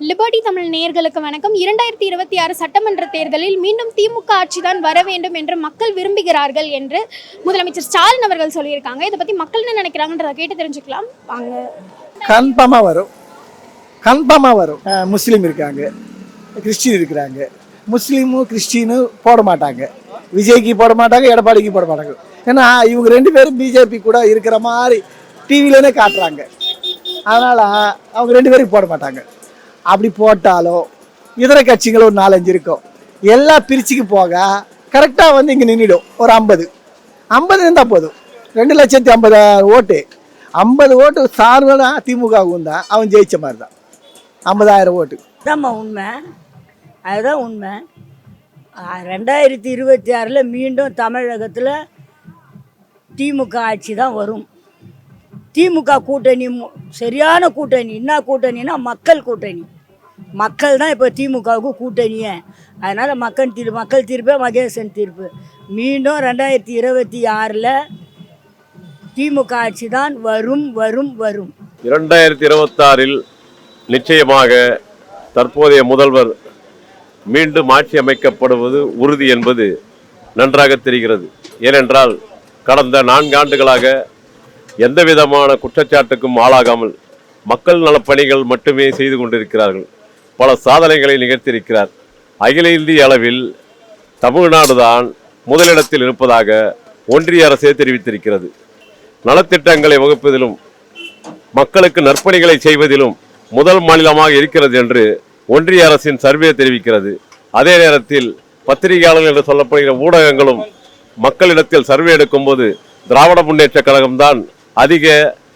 Liberty Tamil நேயர்களுக்கு வணக்கம். இரண்டாயிரத்தி இருபத்தி ஆறு சட்டமன்ற தேர்தலில் மீண்டும் திமுக ஆட்சிதான் வர வேண்டும் என்று மக்கள் விரும்புகிறார்கள் என்று முதலமைச்சர் ஸ்டாலின் அவர்கள் சொல்லியிருக்காங்க. இதை பத்தி மக்கள் என்ன நினைக்கிறாங்கன்றத கேட்டு தெரிஞ்சுக்கலாம். வாங்க. கன்ஃபார்மாக வரும். கன்ஃபார்மாக வரும். முஸ்லீம் இருக்காங்க கிறிஸ்டின் இருக்கிறாங்க. முஸ்லீமும் கிறிஸ்டினும் போட மாட்டாங்க. விஜய்க்கு போட மாட்டாங்க எடப்பாடிக்கு போட மாட்டாங்க. ஏன்னா இவங்க ரெண்டு பேரும் பிஜேபி கூட இருக்கிற மாதிரி டிவிலனே காட்டுறாங்க. அதனால் அவங்க ரெண்டு பேருக்கு போட மாட்டாங்க. அப்படி போட்டாலும் இதர கட்சிகள் ஒரு நாலஞ்சு இருக்கும். எல்லா பிரிச்சுக்கு போக கரெக்டாக வந்து இங்கே நின்றுடும் ஒரு ஐம்பது. ஐம்பது இருந்தால் போதும். ரெண்டு லட்சத்தி ஐம்பதாயிரம் ஓட்டு. ஐம்பது ஓட்டு சார்பனா திமுகவும் தான் அவன் ஜெயிச்ச மாதிரி தான் ஐம்பதாயிரம் ஓட்டு. அதாம்மா உண்மை. அதுதான் உண்மை. ரெண்டாயிரத்தி இருபத்தி ஆறில் மீண்டும் தமிழகத்தில் திமுக ஆட்சி தான் வரும். திமுக கூட்டணி சரியான கூட்டணி. என்ன கூட்டணினா மக்கள் கூட்டணி. மக்கள் தான் இப்போ திமுகவுக்கு கூட்டணியே. அதனால் மக்கள் தீர்ப்பு மக்கள் தீர்ப்பே மகேசன் தீர்ப்பு. மீண்டும் ரெண்டாயிரத்தி இருபத்தி ஆறில் திமுக ஆட்சி தான் வரும் வரும் வரும். இரண்டாயிரத்தி இருபத்தாறில் நிச்சயமாக தற்போதைய முதல்வர் மீண்டும் ஆட்சி அமைக்கப்படுவது உறுதி என்பது நன்றாக தெரிகிறது. ஏனென்றால் கடந்த நான்காண்டுகளாக எந்த விதமான குற்றச்சாட்டுக்கும் ஆளாகாமல் மக்கள் நலப்பணிகள் மட்டுமே செய்து கொண்டிருக்கிறார்கள். பல சாதனைகளை நிகழ்த்தியிருக்கிறார். அகில இந்திய அளவில் தமிழ்நாடு தான் முதலிடத்தில் இருப்பதாக ஒன்றிய அரசே தெரிவித்திருக்கிறது. நலத்திட்டங்களை வகுப்பதிலும் மக்களுக்கு நற்பணிகளை செய்வதிலும் முதல் மாநிலமாக இருக்கிறது என்று ஒன்றிய அரசின் சர்வே தெரிவிக்கிறது. அதே நேரத்தில் பத்திரிகையாளர்கள் என்று சொல்லப்படுகிற ஊடகங்களும் மக்களிடத்தில் சர்வே எடுக்கும்போது திராவிட முன்னேற்ற கழகம்தான் அதிக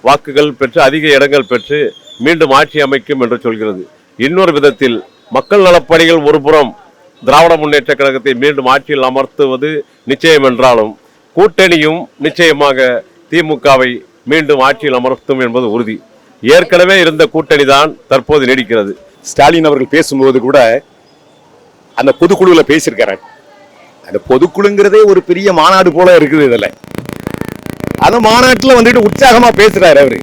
வாக்குகள் பெற்று அதிக இடங்கள் பெற்று மீண்டும் ஆட்சி அமைக்கும் என்று சொல்கிறது. இன்னொரு விதத்தில் மக்கள் நலப்பணிகள் ஒருபுறம் திராவிட முன்னேற்ற கழகத்தை மீண்டும் ஆட்சியில் அமர்த்துவது நிச்சயம் என்றாலும் கூட்டணியும் நிச்சயமாக திமுகவை மீண்டும் ஆட்சியில் அமர்த்தும் என்பது உறுதி. ஏற்கனவே இருந்த கூட்டணி தான் தற்போது நீடிக்கிறது. ஸ்டாலின் அவர்கள் பேசும்போது கூட அந்த பொதுக்குழுவில் பேசியிருக்காரு. அந்த பொதுக்குழுங்கிறதே ஒரு பெரிய மாநாடு போல இருக்குது இதுல. அந்த மாநாட்டுல வந்துட்டு உற்சாகமா பேசுறாரு அவரு.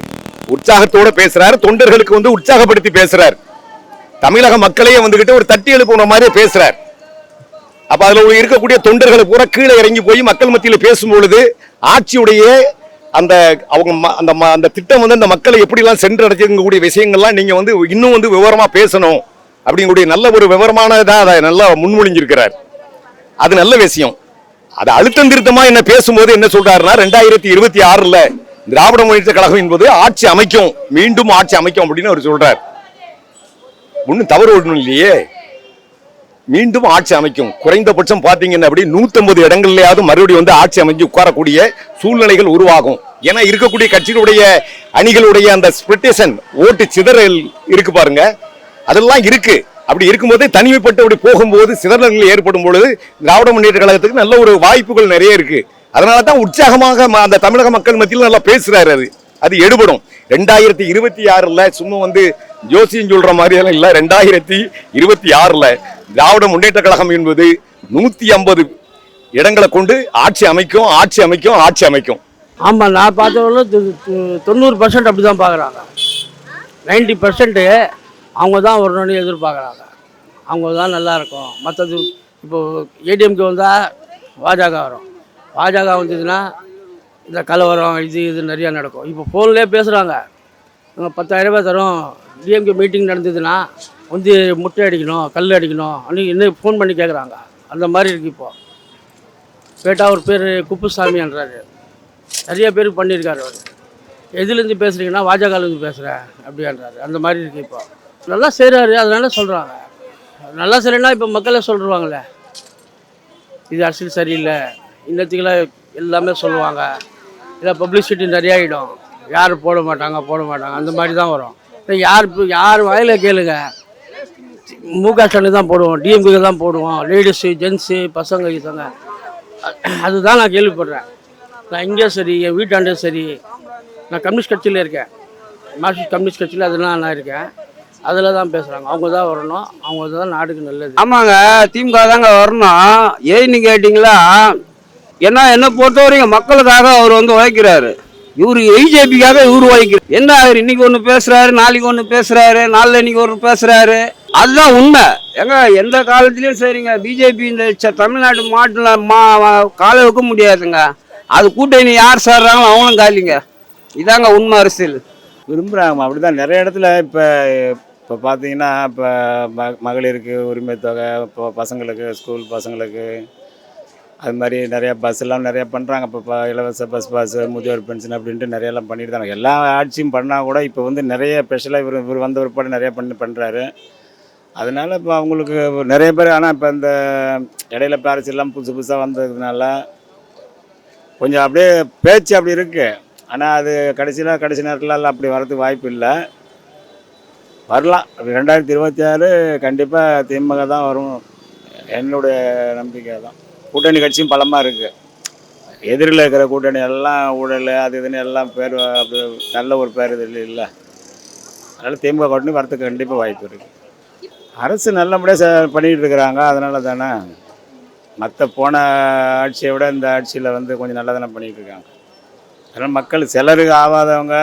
உற்சாகத்தோட பேசுறாரு தொண்டர்களுக்கு வந்து உற்சாகப்படுத்தி பேசுறாரு. தமிழக மக்களையே வந்துகிட்டு ஒரு தட்டி எழுப்புற மாதிரி பேசுறார். அப்ப அதுல இருக்கக்கூடிய தொண்டர்களை பூரா கீழே இறங்கி போய் மக்கள் மத்தியில் பேசும் பொழுது ஆட்சியுடைய அந்த அவங்க ம- அந்த ம- அந்த திட்டம் வந்து அந்த மக்களை எப்படிலாம் சென்றடைச்சிருக்கக்கூடிய விஷயங்கள்லாம் நீங்க வந்து இன்னும் வந்து விவரமா பேசணும் அப்படிங்கக்கூடிய நல்ல ஒரு விவரமானதா அதை நல்லா முன்மொழிஞ்சிருக்கிறார். அது நல்ல விஷயம். அது அழுத்தம் திருத்தமா என்ன பேசும்போது என்ன சொல்றாருன்னா ரெண்டாயிரத்தி இருபத்தி ஆறுல திராவிட முன்னேற்ற கழகம் என்பது ஆட்சி அமைக்கும் மீண்டும் ஆட்சி அமைக்கும் அப்படின்னு அவர் சொல்றார். ஒன்றும் தவறு ஒன்றும் இல்லையே. மீண்டும் ஆட்சி அமைக்கும். குறைந்தபட்சம் பார்த்தீங்கன்னா அப்படி நூற்றம்பது இடங்கள்லையாவது மறுபடியும் வந்து ஆட்சி அமைஞ்சு உட்காரக்கூடிய சூழ்நிலைகள் உருவாகும். ஏன்னா இருக்கக்கூடிய கட்சிகளுடைய அணிகளுடைய அந்த ஸ்பிரிட்டேஷன் ஓட்டு சிதறல் இருக்கு பாருங்க. அதெல்லாம் இருக்கு. அப்படி இருக்கும்போது தனிமைப்பட்டு அப்படி போகும்போது சிதறல்கள் ஏற்படும் பொழுது திராவிட முன்னேற்ற கழகத்துக்கு நல்ல ஒரு வாய்ப்புகள் நிறைய இருக்கு. அதனால தான் உற்சாகமாக ம- அந்த தமிழக மக்கள் மத்தியில் நல்லா பேசுறாரு அது. அது எடுபடும். ரெண்டாயிரத்தி இருபத்தி ஆறில் சும்மா வந்து ஜோசியம் சொல்ற மாதிரியெல்லாம் இல்லை. ரெண்டாயிரத்தி இருபத்தி ஆறில் திராவிட முன்னேற்ற கழகம் என்பது நூற்றி ஐம்பது இடங்களை கொண்டு ஆட்சி அமைக்கும் ஆட்சி அமைக்கும் ஆட்சி அமைக்கும். ஆமாம் நான் பார்த்தவரை தொண்ணூறு பர்சன்ட் அப்படி தான் பார்க்குறாங்க. நைன்டி பர்சன்ட்டு அவங்க தான் வரணும்னு எதிர்பார்க்குறாங்க. அவங்க தான் நல்லா இருக்கும். மற்றது இப்போது ஏடிஎம்கே வந்தால் பாஜக வரும். பாஜக வந்ததுன்னா இந்த கலவரம் இது இது நிறையா நடக்கும். இப்போ ஃபோன்லேயே பேசுகிறாங்க நாங்கள் பத்தாயிரம் ரூபாய் தரோம். டிஎம்கே மீட்டிங் நடந்ததுன்னா வந்து முட்டை அடிக்கணும் கல் அடிக்கணும் அன்றைக்கி இன்னும் ஃபோன் பண்ணி கேட்குறாங்க அந்த மாதிரி இருக்குது இப்போ. கேட்டால் ஒரு பேர் குப்புசாமின்றாரு நிறைய பேர் பண்ணியிருக்காரு அவர். எதுலேருந்து பேசுகிறீங்கன்னா பாஜகலேருந்து பேசுகிறேன் அப்படின்றாரு அந்த மாதிரி இருக்குது இப்போ. நல்லா செய்கிறாரு அதனால சொல்கிறாங்க நல்லா செய்யலைன்னா இப்போ மக்களே சொல்லிடுவாங்களே இது அரசியல் சரியில்லை. இன்னத்துக்கெல்லாம் எல்லாமே சொல்லுவாங்க. இல்லை பப்ளிசிட்டி நிறைய ஆகிடும் யார் போட மாட்டாங்க போட மாட்டாங்க. அந்த மாதிரி தான் வரும். யார் இப்போ யார் வாயில் கேளுங்க. மு க ஸ்டாலின் தான் போடுவோம் டிஎம்கே தான் போடுவோம் லேடிஸு ஜென்ஸு பசங்க கிசங்க அதுதான் நான் கேள்விப்படுறேன். நான் இங்கேயும் சரி என் வீட்டாண்டே சரி நான் கம்யூனிஸ்ட் கட்சியில் இருக்கேன். மார்க்சிஸ்ட் கம்யூனிஸ்ட் கட்சியில் அதெல்லாம் நான் இருக்கேன். அதில் தான் பேசுகிறாங்க அவங்க தான் வரணும். அவங்க தான் நாட்டுக்கு நல்லது. ஆமாங்க திமுக தாங்க வரணும். ஏன்னு கேட்டிங்களா ஏன்னா என்னை பொறுத்த வரைக்கும் மக்களுக்காக அவர் வந்து உழைக்கிறாரு. இவரு பிஜேபிக்காக இவரு வாங்கிக்கிறார் என்ன அவர் இன்னைக்கு ஒன்று பேசுறாரு நாளைக்கு ஒன்று பேசுறாரு நாளில் இன்னைக்கு ஒன்று பேசுறாரு? அதுதான் உண்மை. ஏங்க எந்த காலத்திலயும் சரிங்க. பிஜேபி இந்த ச- தமிழ்நாடு மாட்டில் மா கால வைக்க முடியாதுங்க. அது கூட்டணி யார் சேர்றாங்களோ அவங்களும் காலிங்க. இதாங்க உண்மை அரசியல். விரும்புகிறாங்க அப்படிதான். நிறைய இடத்துல இப்போ இப்போ பார்த்தீங்கன்னா இப்போ ம மகளிருக்கு உரிமை தொகை இப்போ பசங்களுக்கு ஸ்கூல் பசங்களுக்கு அது மாதிரி நிறைய பஸ் எல்லாம் நிறைய பண்ணுறாங்க இப்போ இலவச பஸ் பாஸ் முதியோர் பென்ஷன் அப்படின்ட்டு நிறையெல்லாம் பண்ணிட்டு தாங்க எல்லா ஆட்சியும் பண்ணால் கூட இப்போ வந்து நிறைய ஸ்பெஷலாக இவர் இவர் வந்த பிற்பாடு நிறைய பண்ணி பண்ணுறாரு அதனால் இப்போ அவங்களுக்கு நிறைய பேர் ஆனால் இப்போ இந்த இடையில இப்போ புதுசு புதுசாக வந்ததுனால கொஞ்சம் அப்படியே பேச்சு அப்படி இருக்குது ஆனால் அது கடைசியில் கடைசி நேரத்தில் அப்படி வரதுக்கு வாய்ப்பு இல்லை. வரலாம். ரெண்டாயிரத்தி இருபத்தி ஆறு கண்டிப்பாக திமுக தான் வரும். என்னுடைய நம்பிக்கை தான் கூட்டணி கட்சியும் பலமாக இருக்குது எதிரில் இருக்கிற கூட்டணி எல்லாம் ஊழல் அது இதுன்னு எல்லாம் பேர் அப்படி நல்ல ஒரு பேர் இது இல்லை அதனால் திமுக கூட்டணி வரத்துக்கு கண்டிப்பாக வாய்ப்பு இருக்குது அரசு நல்லபடியாக ச பண்ணிகிட்டு இருக்கிறாங்க அதனால தானே. மற்ற போன ஆட்சியை விட இந்த ஆட்சியில் வந்து கொஞ்சம் நல்லா தானே பண்ணிகிட்டு இருக்காங்க. அதனால் மக்கள் சிலருக்கு ஆகாதவங்க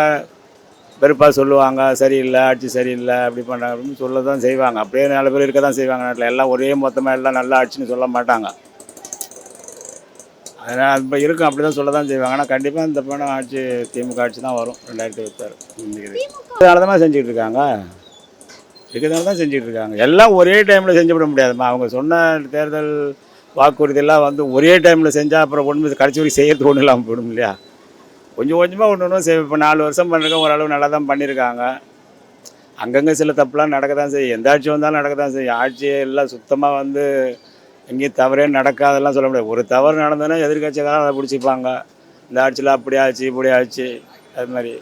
வெறுப்பாக சொல்லுவாங்க சரியில்லை ஆட்சி சரியில்லை அப்படி பண்ணுறாங்க அப்படின்னு சொல்ல தான் செய்வாங்க. அப்படியே நாலு பேர் இருக்க தான் செய்வாங்க நாட்டில். எல்லாம் ஒரே மொத்தமாக எல்லாம் நல்லா ஆட்சின்னு சொல்ல மாட்டாங்க. அதனால் இப்போ இருக்கும் அப்படி தான் சொல்ல தான் செய்வாங்க. ஆனால் கண்டிப்பாக இந்த போன ஆட்சி திமுக ஆட்சி தான் வரும் ரெண்டாயிரத்தி இருபத்தாறு. இதனால தான் செஞ்சுட்டு இருக்காங்க. இதுக்கு தான் செஞ்சுட்டு இருக்காங்க. எல்லாம் ஒரே டைமில் செஞ்சு விட முடியாதும்மா. அவங்க சொன்ன தேர்தல் வாக்குறுதியெல்லாம் வந்து ஒரே டைமில் செஞ்சால் அப்புறம் ஒன்று கடைசி வரைக்கும் செய்யறதுக்கு ஒன்றும் இல்லாமல் போயிடும் இல்லையா? கொஞ்சம் கொஞ்சமாக ஒன்று ஒன்றும் செய் இப்போ நாலு வருஷம் பண்ணிருக்கோம் ஓரளவு நல்லா தான் பண்ணியிருக்காங்க அங்கங்கே சில தப்புலாம் நடக்க தான் செய்யும். எந்த ஆட்சி வந்தாலும் நடக்க தான் செய்யும். ஆட்சி எல்லாம் சுத்தமாக வந்து எங்கேயும் தவறே நடக்காதெல்லாம் சொல்ல முடியாது. ஒரு தவறு நடந்ததுன்னா எதிர்கட்சிக்காரன் அதை பிடிச்சிப்பாங்க. இந்த ஆட்சியில் அப்படி ஆச்சு இப்படி ஆச்சு அது மாதிரி.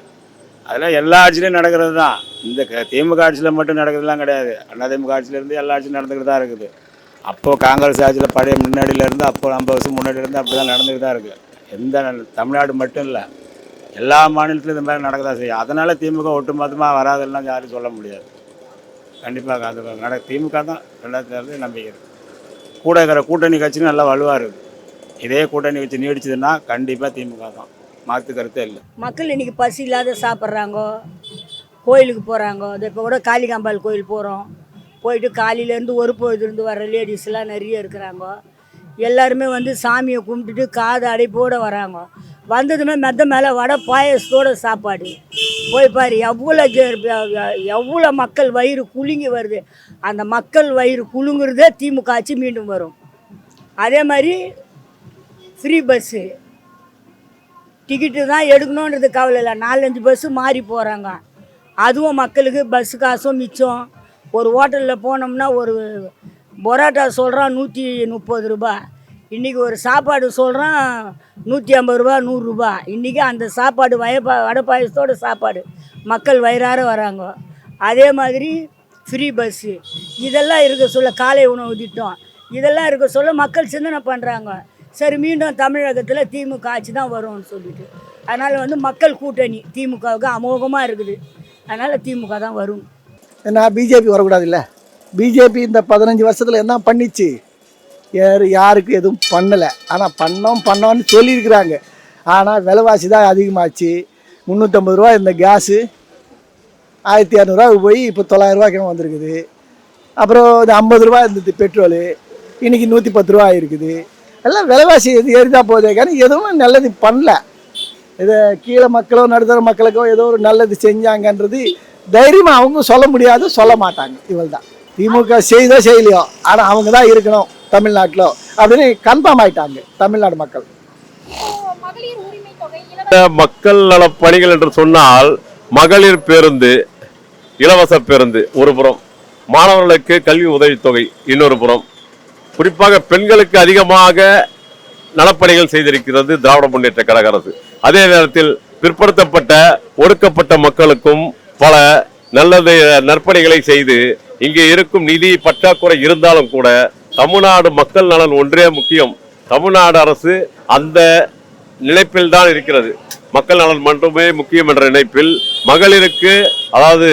அதெல்லாம் எல்லா ஆட்சிலையும் நடக்கிறது தான். இந்த க- திமுக ஆட்சியில் மட்டும் நடக்கிறதுலாம் கிடையாது. அண்ணா திமுக ஆட்சியிலேருந்து எல்லா ஆட்சியும் நடந்துக்கிட்டு தான் இருக்குது. அப்போது காங்கிரஸ் ஆட்சியில் பழைய முன்னாடியிலேருந்து அப்போ ஐம்பது வருஷம் முன்னாடியிலேருந்து அப்படி தான் நடந்துக்கிட்டு தான் இருக்குது எந்த தமிழ்நாடு மட்டும் இல்லை எல்லா மாநிலத்திலும் இந்த மாதிரி நடக்க தான் செய்யும். அதனால் திமுக ஒட்டுமொத்தமாக வராதுலாம் யாரும் சொல்ல முடியாது. கண்டிப்பாக அது நட திமுக தான் ரெண்டாயிரத்தி நம்பிக்கை இருக்குது கூட இருக்கிற கூட்டணி கட்சியும் நல்லா வலுவாக இருக்குது இதே கூட்டணி கட்சி நீடிச்சதுன்னா கண்டிப்பாக திமுக தான். மாற்று கருத்தே இல்லை. மக்கள் இன்னைக்கு பசி இல்லாத சாப்பிட்றாங்கோ கோயிலுக்கு போகிறாங்கோ அது இப்போ கூட காளிகாம்பாள் கோயில் போகிறோம் போயிட்டு காலையிலேருந்து ஒரு பொழுதுலேருந்து வர லேடிஸ்லாம் நிறைய இருக்கிறாங்க. எல்லாருமே வந்து சாமியை கும்பிட்டுட்டு காது அடைப்போடு வராங்க. வந்ததுமே மெத்த மேலே வடை பாயசத்தோட சாப்பாடு. போய் பாரு எவ்வளோ எவ்வளோ மக்கள் வயிறு குலுங்கி வருது. அந்த மக்கள் வயிறு குழுங்குறதே திமுக ஆட்சி மீண்டும் வரும். அதே மாதிரி ஃப்ரீ பஸ்ஸு டிக்கெட்டு தான் எடுக்கணுன்றது கவலை இல்லை. நாலஞ்சு பஸ்ஸு மாறி போகிறாங்க அதுவும் மக்களுக்கு பஸ்ஸு காசும் மிச்சம். ஒரு ஹோட்டலில் போனோம்னா ஒரு பரோட்டா சொல்கிறான் நூற்றி முப்பது ரூபா இன்றைக்கி ஒரு சாப்பாடு சொல்கிறான் நூற்றி ஐம்பது ரூபா நூறுரூபா இன்றைக்கி அந்த சாப்பாடு வயப்பா வடை பாயசத்தோட சாப்பாடு. மக்கள் வயிறார வராங்க. அதே மாதிரி ஃப்ரீ பஸ்ஸு இதெல்லாம் இருக்க சொல்ல காலை உணவு திட்டம். இதெல்லாம் இருக்க சொல்ல மக்கள் சிந்தனை பண்ணுறாங்க சரி மீண்டும் தமிழகத்தில் திமுக ஆட்சி தான் வரும்னு சொல்லிட்டு. அதனால் வந்து மக்கள் கூட்டணி திமுகவுக்கு அமோகமாக இருக்குது. அதனால் திமுக தான் வரும். என்ன பிஜேபி வரக்கூடாது இல்லை பிஜேபி இந்த பதினஞ்சு வருஷத்தில் என்ன பண்ணிச்சு? யார் யாருக்கு எதுவும் பண்ணலை. ஆனால் பண்ணோம் பண்ணோம்னு சொல்லியிருக்கிறாங்க. ஆனால் விலைவாசி தான் அதிகமாச்சு. முந்நூற்றம்பது ரூபா இந்த கேஸு. ஆயிரத்தி இரநூறுவா போய் இப்போ தொள்ளாயிரரூவாய்க்கு வந்திருக்குது. அப்புறம் இந்த ஐம்பது ரூபா இருந்தது பெட்ரோலு. இன்றைக்கி நூற்றி பத்து ரூபா இருக்குது எல்லாம் விலைவாசி எது ஏறிதான் போதே కానీ எதுவும் நல்லது பண்ணல. இதை கீழே மக்களோ நடுத்தர மக்களுக்கோ ஏதோ ஒரு நல்லது செஞ்சாங்கன்றது தைரியமாக அவங்க சொல்ல முடியாது சொல்ல மாட்டாங்க. இவள் தான் திமுக செய்தோ செய்யலையோ. ஆனால் அவங்க தான் இருக்கணும் தமிழ்நாட்டில். அப்படின்னு கன்ஃபார்ம் ஆயிட்டாங்க தமிழ்நாடு மக்கள். மகளிர் உரிமை தொகை இந்த மக்கள் நல பணிகள் என்று சொன்னால் மகளிர் பேருந்து இலவச பேருந்து ஒரு புறம் மாணவர்களுக்கு கல்வி உதவித்தொகை இன்னொரு புறம். குறிப்பாக பெண்களுக்கு அதிகமாக நலப்பணிகள் செய்திருக்கிறது திராவிட முன்னேற்ற கழக அரசு. அதே நேரத்தில் பிற்படுத்தப்பட்ட ஒடுக்கப்பட்ட மக்களுக்கும் பல நல்லது நற்பணிகளை செய்து இங்கே இருக்கும் நிதி பற்றாக்குறை இருந்தாலும் கூட தமிழ்நாடு மக்கள் நலன் ஒன்றே முக்கியம். தமிழ்நாடு அரசு அந்த நிலைப்பில்தான் இருக்கிறது. மக்கள் நலன் மட்டுமே முக்கியம் என்ற நினைப்பில் மகளிருக்கு அதாவது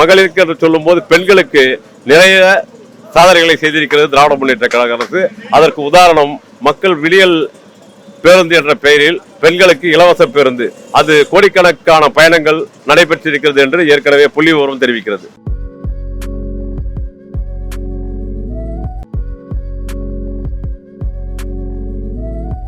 மகளிருக்கு என்று சொல்லும்போது பெண்களுக்கு நிறைய சாதனைகளை செய்திருக்கிறது திராவிட முன்னேற்ற கழக அரசு. அதற்கு உதாரணம் மக்கள் விடியல் பேருந்து என்ற பெயரில் பெண்களுக்கு இலவச பேருந்து. அது கோடிக்கணக்கான பயணங்கள் நடைபெற்றிருக்கிறது என்று ஏற்கனவே புள்ளி விவரம் தெரிவிக்கிறது.